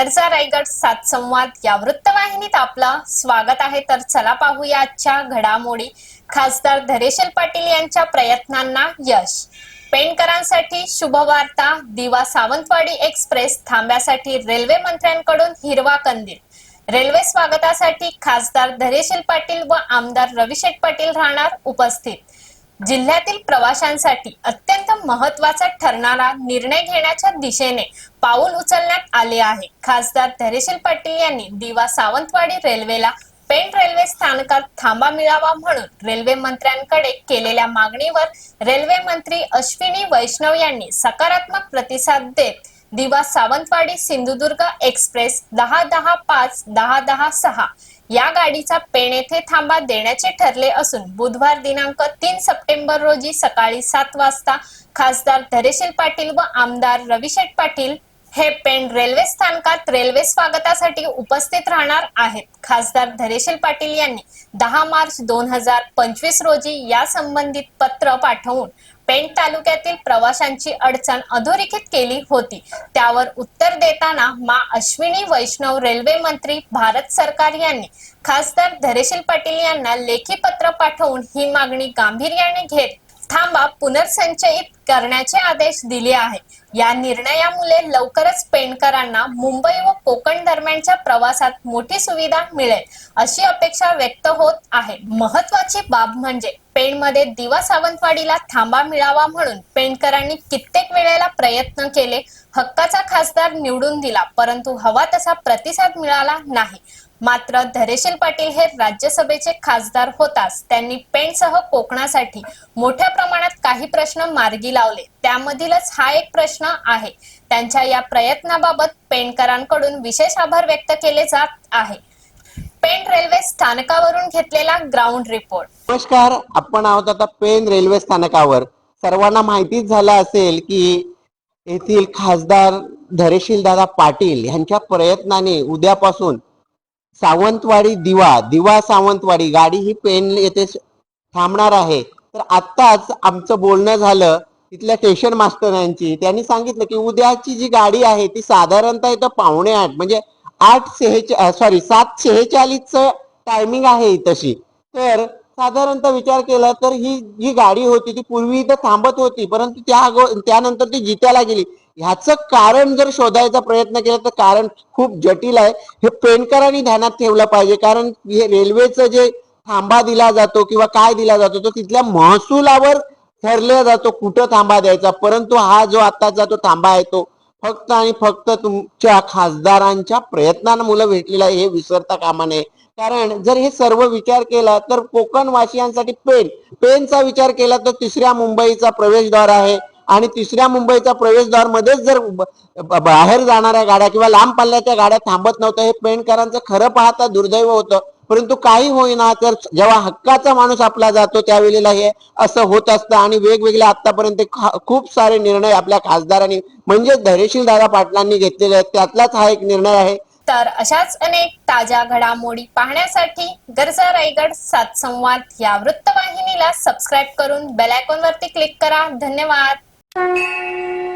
गरजा रायगड सात संवाद या वृत्तवाहिनीत आपलं स्वागत आहे. तर चला पाहूया आजच्या घडामोडी. खासदार धरेशल पाटील यांच्या प्रयत्नांना यश. पेणकरांसाठी शुभवार्ता. दिवा सावंतवाडी एक्सप्रेस थांब्यासाठी रेल्वे मंत्र्यांकडून हिरवा कंदील. रेल्वे स्वागतासाठी खासदार धरेशल पाटील व आमदार रविशेठ पाटील राहणार उपस्थित. जिल्ह्यातील प्रवाशांसाठी अत्यंत महत्त्वाचा ठरणारा निर्णय घेण्याच्या दिशेने पाऊल उचलण्यात आले आहे. खासदार धैर्यशील पाटील यांनी दिवा सावंतवाडी रेल्वेला पेण रेल्वे स्थानकात थांबा मिळावा म्हणून रेल्वे मंत्र्यांकडे केलेल्या मागणीवर रेल्वे मंत्री अश्विनी वैष्णव यांनी सकारात्मक प्रतिसाद देत दिवा सावंतवाडी सिंधुदुर्ग एक्सप्रेस दहा दहा पाच दहा दहा सहा या गाडीचा पेण येथे थांबा देण्याचे ठरले असून बुधवार दिनांक तीन सप्टेंबर रोजी सकाळी सात वाजता खासदार धरेशील पाटील व आमदार रविशेठ पाटील हे पेण रेल्वे स्थानकात रेल्वे स्वागतासाठी उपस्थित राहणार आहेत. खासदार धरेशील पाटील यांनी दहा मार्च दोन हजार पंचवीस रोजी या संबंधित पत्र पाठवून पेण तालुक्यातील प्रवाशांची अडचण अधोरेखित केली होती. त्यावर उत्तर देताना मा अश्विनी वैष्णव रेल्वे मंत्री भारत सरकार यांनी खासदार धरेशील पाटील यांना लेखी पत्र पाठवून ही मागणी गांभीर्याने घेत थांबा पुनर्संचयित करण्याचे आदेश दिले आहे या निर्णयामुळे लवकरच पेणकरांना मुंबई व कोकण दरम्यानच्या प्रवासात मोठी सुविधा मिळेल अशी अपेक्षा व्यक्त होत आहे. महत्वाची बाब म्हणजे पेणमध्ये दिवा सावंतवाडीला थांबा मिळावा म्हणून पेणकरांनी कित्येक वेळेला प्रयत्न केले हक्काचा खासदार निवडून दिला परंतु हवा तसा प्रतिसाद मिळाला नाही. मात्र धरेशील पाटील हे राज्यसभेचे खासदार होताच. त्यांनी पेणसह कोकणासाठी मोठ्या प्रमाणात काही प्रश्न मार्गी लावले. त्यामधीलच हा एक प्रश्न आहे. त्यांच्या या प्रयत्नाबाबत पेणकरांकडून विशेष आभार व्यक्त केले जात आहे. पेण रेल्वे स्थानकावरून घेतलेला ग्राउंड रिपोर्ट. नमस्कार. आपण आहोत आता पेन रेल्वे स्थानकावर. सर्वांना माहितीच झालं असेल की येथील खासदार धरेशील दादा पाटील यांच्या प्रयत्नाने उद्यापासून सावंतवाडी दिवा दिवा सावंतवाडी गाडी ही पेन येथे थांबणार आहे. तर आत्ताच आमचं बोलणं झालं तिथल्या स्टेशन मास्टरांची त्यांनी सांगितलं की उद्याची जी गाडी आहे ती साधारणतः इथं पावणे आठ म्हणजे आठ सेहेचा सॉरी सात सेहेचाळीसचं टायमिंग आहे तशी. तर साधारणतः विचार केला तर ही जी गाडी होती ती पूर्वी इथं थांबत होती परंतु त्या अगो- त्यानंतर ती जित्याला गेली. ह्याचं कारण जर शोधायचा प्रयत्न केला तर कारण खूप जटिल आहे. हे पेनकरांनी ध्यानात ठेवलं पाहिजे. कारण हे रेल्वेचं जे थांबा दिला जातो किंवा काय दिला जातो तो तिथल्या महसुलावर ठरला जातो कुठं थांबा द्यायचा. परंतु हा जो आताचा तो थांबा आहे तो फक्त आणि फक्त तुमच्या खासदारांच्या प्रयत्नांमुळे भेटलेला आहे. हे विसरता कामा नये. कारण जर हे सर्व विचार केला तर कोकण वासियांसाठी पेन. पेनचा विचार केला तर तिसऱ्या मुंबईचा प्रवेशद्वार आहे. आणि तिसऱ्या मुंबईचा प्रवेशद्वार मध्येच जर बाहेर जाणाऱ्या गाड्या किंवा लांब पल्ल्याच्या गाड्या थांबत नव्हत्या हे पेंडकरांचं खरं पाहता दुर्दैव होतं. परंतु काही होईना तर जेव्हा हक्काचा माणूस आपला जातो त्यावेळेला हे असं होत असतं आणि वेगवेगळे आतापर्यंत खूप सारे निर्णय आपल्या खासदारांनी म्हणजे धैर्यशील दादा पाटलांनी घेतलेले आहेत. त्यातलाच हा एक निर्णय आहे. तर अशाच अनेक ताज्या घडामोडी पाहण्यासाठी गरजा रायगड सात संवाद या वृत्तवाहिनीला सबस्क्राईब करून बेल आयकॉन वरती क्लिक करा. धन्यवाद. Thank you.